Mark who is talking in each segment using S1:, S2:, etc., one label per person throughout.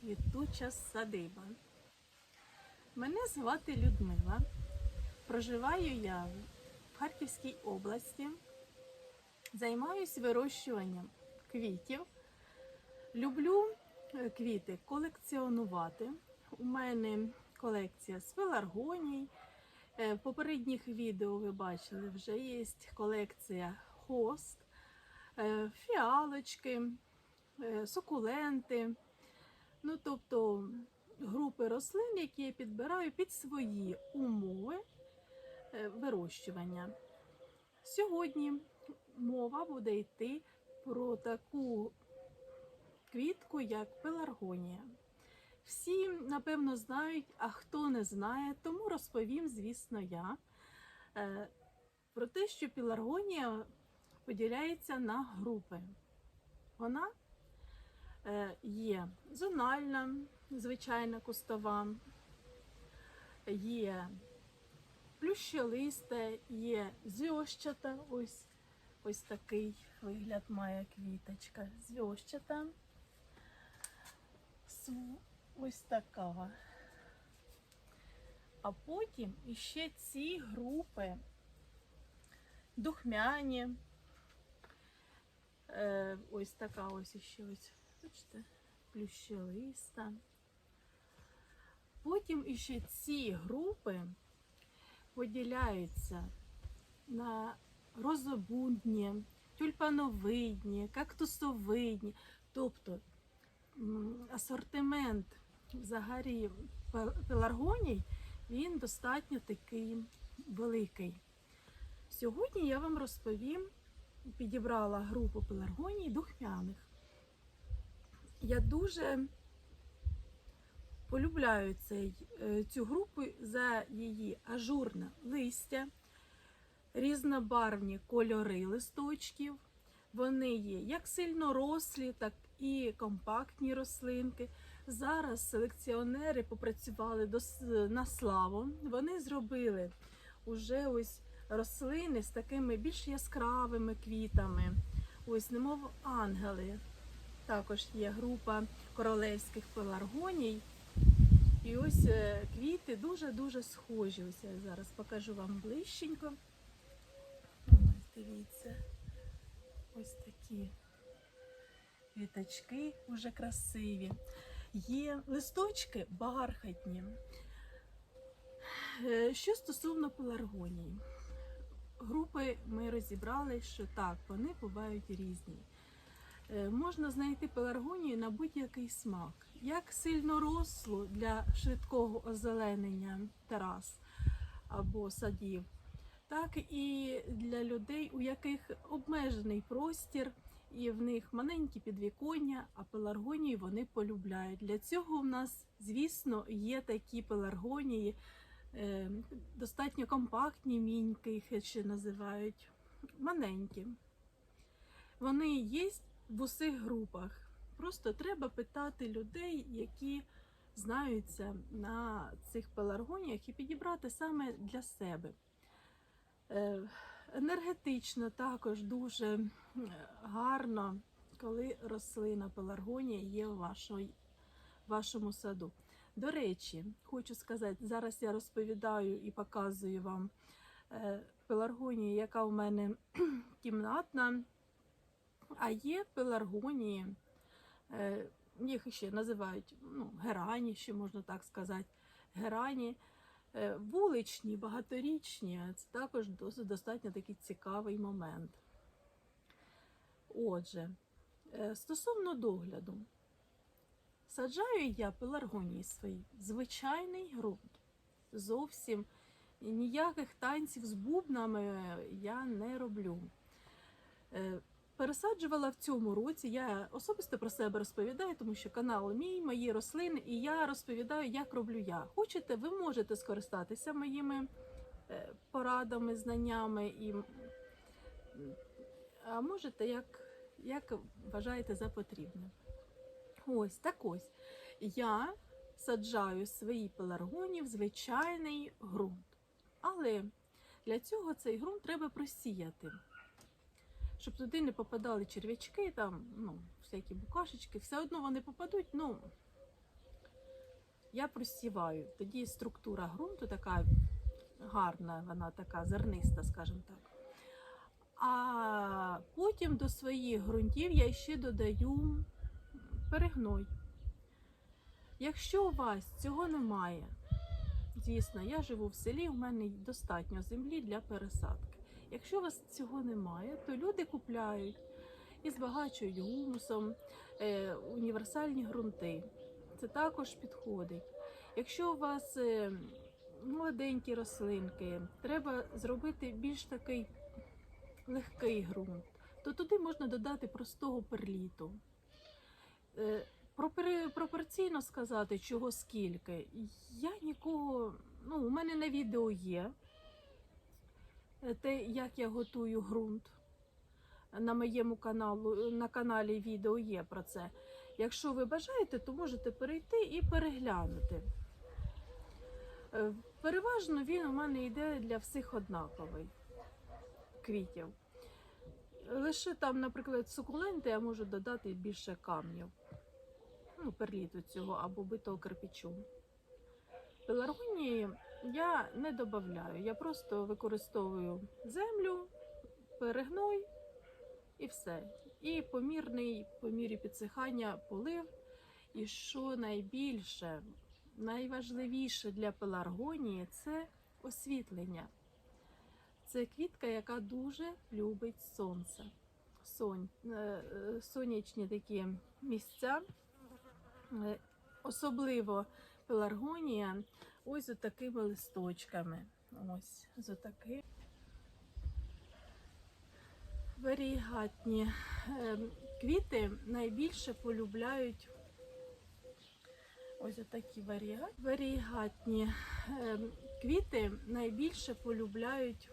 S1: квітуча садиба. Мене звати Людмила. Проживаю я в Харківській області. Займаюсь вирощуванням квітів. Люблю е, квіти колекціонувати. У мене колекція з пеларгоній. Е, В попередніх відео ви бачили, вже є колекція хост, е, фіалочки, сукуленти. Ну, тобто групи рослин, які я підбираю під свої умови е, вирощування. Сьогодні мова буде йти про таку квітку, як пеларгонія. Всі, напевно, знають, а хто не знає, тому розповім, звісно, я е, про те, що пеларгонія поділяється на групи. Вона є зональна, звичайна кустова, є плющелиста, є зьощата, ось, ось такий вигляд має квіточка. Зьощата. Ось така. А потім іще ці групи духмяні. Е, ось така ось іще ось, бачите, плющелиста. Потім іще ці групи поділяються на розобудні, тюльпановидні, кактусовидні. Тобто асортимент взагалі пеларгоній, він достатньо такий великий. Сьогодні я вам розповім, підібрала групу пеларгоній духмяних. Я дуже полюбляю цей, е, цю групу за її ажурне листя, різнобарвні кольори листочків. Вони є як сильнорослі, так і компактні рослинки. Зараз селекціонери попрацювали на славу. Вони зробили уже ось рослини з такими більш яскравими квітами. Ось, немов ангели. Також є група королевських пеларгоній. І ось е, квіти дуже-дуже схожі. Ось я зараз покажу вам ближченько. Ось дивіться. Ось такі квіточки вже красиві. Є листочки бархатні. Е, Що стосовно пеларгоній, групи ми розібрали, що так, вони бувають різні. Е, Можна знайти пеларгонію на будь-який смак, як сильнорослу для швидкого озеленення терас або садів, так і для людей, у яких обмежений простір і в них маленькі підвіконня, а пеларгонії вони полюбляють. Для цього в нас, звісно, є такі пеларгонії, е, достатньо компактні міньки, їх ще називають, маленькі. Вони є в усіх групах. Просто треба питати людей, які знаються на цих пеларгоніях, і підібрати саме для себе. Е, Енергетично також дуже е, гарно, коли рослина пеларгонія є в вашому саду. До речі, хочу сказати, зараз я розповідаю і показую вам е, пеларгонію, яка в мене кімнатна, а є пеларгонії, е, їх ще називають ну, герані, ще можна так сказати. Герані е, вуличні, багаторічні. Це також досить достатньо такий цікавий момент. Отже, е, стосовно догляду, саджаю я пеларгонії свої звичайний ґрунт. Зовсім ніяких танців з бубнами я не роблю. Пересаджувала в цьому році. Я особисто про себе розповідаю, тому що канал мій, мої рослини, і я розповідаю, як роблю я. Хочете, ви можете скористатися моїми е, порадами, знаннями, і, а можете, як, як вважаєте за потрібне. Ось так ось. Я саджаю свої пеларгонії в звичайний ґрунт. Але для цього цей ґрунт треба просіяти щоб туди не попадали черв'ячки, там, ну, всякі букашечки, все одно вони попадуть, ну, я просіваю. Тоді структура ґрунту така гарна, вона така зерниста, скажімо так. А потім до своїх ґрунтів я ще додаю перегной. Якщо у вас цього немає, звісно, я живу в селі, у мене достатньо землі для пересадки. Якщо у вас цього немає, то люди купляють і збагачують гумусом е, універсальні ґрунти. Це також підходить. Якщо у вас е, молоденькі рослинки, треба зробити більш такий легкий ґрунт, то туди можна додати простого перліту. Е, Пропорційно сказати, чого скільки, я нікого, ну, у мене на відео є те, як я готую ґрунт. На моєму каналу, на каналі відео є про це. Якщо ви бажаєте, то можете перейти і переглянути. Е, Переважно він у мене йде для всіх однаковий квітів. Лише там, наприклад, сукуленти я можу додати більше камнів, ну, перліту цього або битого кирпичу. Пеларгонії я не додаю, я просто використовую землю, перегной і все. І помірний по мірі підсихання полив. І що найбільше, найважливіше для пеларгонії це освітлення. Це квітка, яка дуже любить сонце. Сонь, е, е, сонячні такі місця. Е, Особливо пеларгонія ось з такими листочками. Ось з отаки. Варігатні е, квіти найбільше полюбляють ось такі варігат... варігатні е, квіти найбільше полюбляють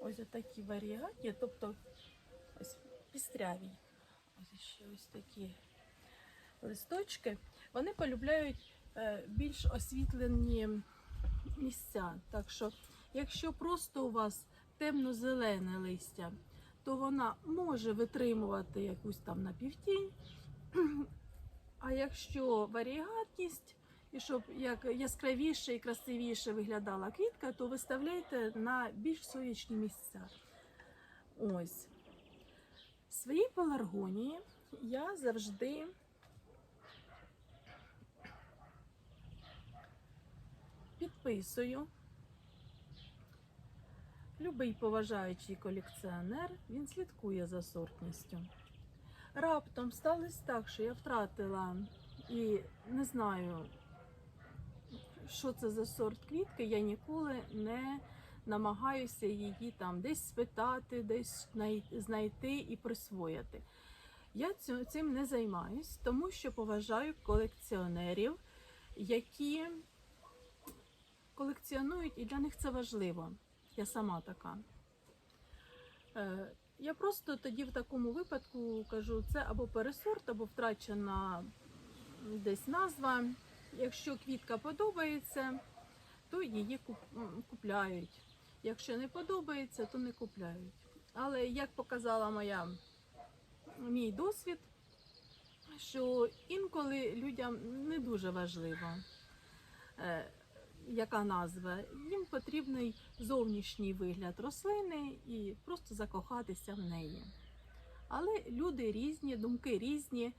S1: ось такі варігатні, тобто ось пістряві. Ось ще ось такі листочки. Вони полюбляють більш освітлені місця. Так що, якщо просто у вас темно-зелене листя, то вона може витримувати якусь там напівтінь. А якщо варігатність, і щоб як яскравіше і красивіше виглядала квітка, то виставляйте на більш сонячні місця. Ось. Свої пеларгонії я завжди підписую. Любий поважаючий колекціонер, він слідкує за сортністю. Раптом сталося так, що я втратила і не знаю, що це за сорт квітки, я ніколи не намагаюся її там десь спитати, десь знайти і присвоїти. Я цим не займаюсь, тому що поважаю колекціонерів, які колекціонують, і для них це важливо. Я сама така. Е, Я просто тоді в такому випадку кажу, це або пересорт, або втрачена десь назва. Якщо квітка подобається, то її купляють. Якщо не подобається, то не купляють. Але як показала моя мій досвід, що інколи людям не дуже важливо, е, яка назва. Їм потрібний зовнішній вигляд рослини і просто закохатися в неї. Але люди різні, думки різні,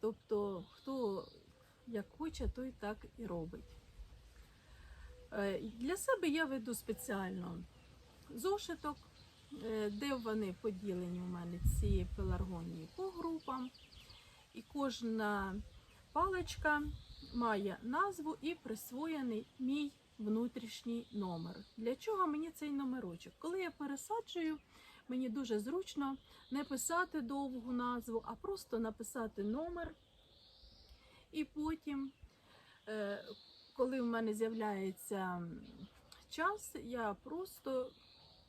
S1: тобто хто як хоче, той так і робить. Е, Для себе я веду спеціально зошиток, е, де вони поділені у мене ці пеларгонії по групам. І кожна паличка має назву і присвоєний мій внутрішній номер. Для чого мені цей номерочок? Коли я пересаджую, мені дуже зручно не писати довгу назву, а просто написати номер. І потім, е, коли в мене з'являється час, я просто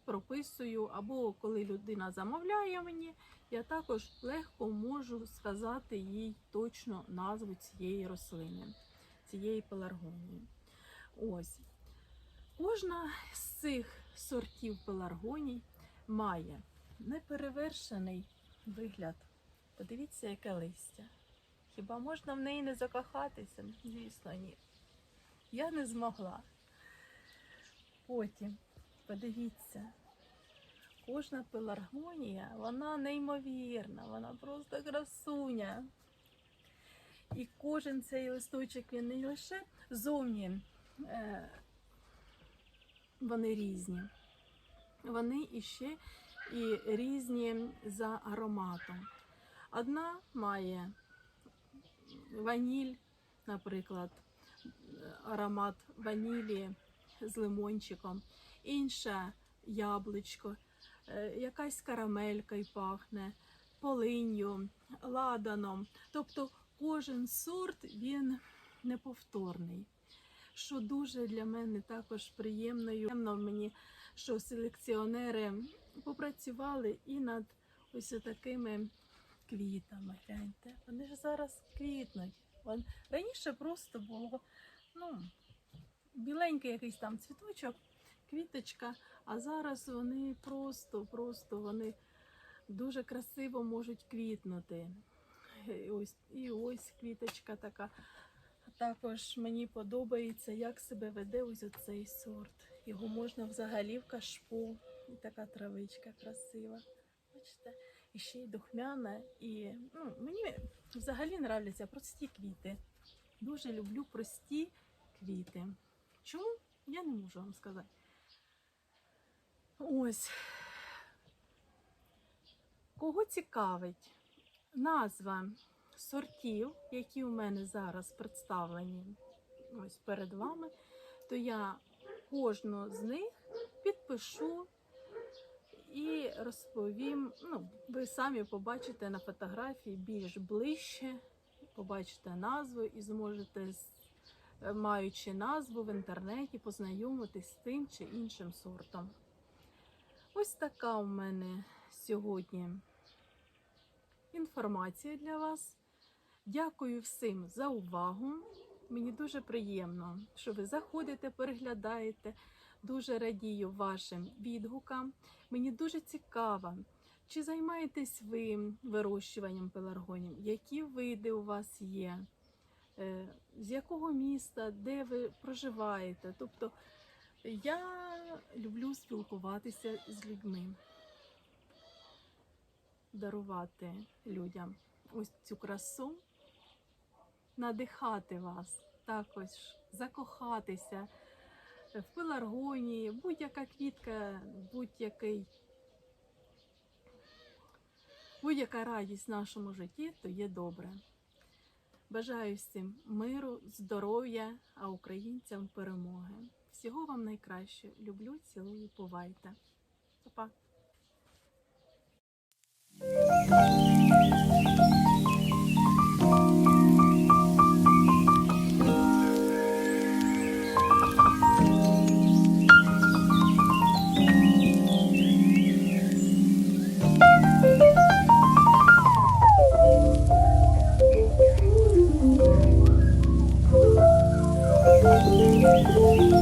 S1: прописую, або коли людина замовляє мені, я також легко можу сказати їй точно назву цієї рослини, цієї пеларгонії. Ось. Кожна з цих сортів пеларгоній має неперевершений вигляд. Подивіться, яке листя. Хіба можна в неї не закохатися? Звісно, ні. Я не змогла. Потім, подивіться, кожна пеларгонія, вона неймовірна, вона просто красуня. І кожен цей листочок він не лише зовні е, вони різні, вони іще і різні за ароматом. Одна має ваніль, наприклад, аромат ванілі з лимончиком, інша яблучко, якась карамелька й пахне, полинью, ладаном. Тобто кожен сорт він неповторний. Що дуже для мене також приємною. Приємно мені, що селекціонери попрацювали і над ось такими квітами. Гляньте, вони ж зараз квітнуть. Раніше просто було ну, біленький якийсь там цвіточок, квіточка, а зараз вони просто, просто вони дуже красиво можуть квітнути. І ось, і ось квіточка така. Також мені подобається, як себе веде ось оцей сорт. Його можна взагалі в кашпо. І така травичка красива. Бачите? І ще й духмяна. І ну, мені взагалі нравляться прості квіти. Дуже люблю прості квіти. Чому? Я не можу вам сказати. Ось. Кого цікавить назва сортів, які у мене зараз представлені ось перед вами, то я кожну з них підпишу і розповім. Ну, ви самі побачите на фотографії більш ближче, побачите назву і зможете, маючи назву в інтернеті, познайомитись з тим чи іншим сортом. Ось така у мене сьогодні інформація для вас. Дякую всім за увагу. Мені дуже приємно, що ви заходите, переглядаєте. Дуже радію вашим відгукам. Мені дуже цікаво, чи займаєтесь ви вирощуванням пеларгонів, які види у вас є, е, з якого міста, де ви проживаєте. Тобто я люблю спілкуватися з людьми, дарувати людям ось цю красу, надихати вас, також закохатися в пеларгонії, будь-яка квітка, будь-який. Будь-яка радість в нашому житті, то є добре. Бажаю всім миру, здоров'я, а українцям перемоги. Всього вам найкраще. Люблю, цілую, бувайте. Па-па.
S2: You.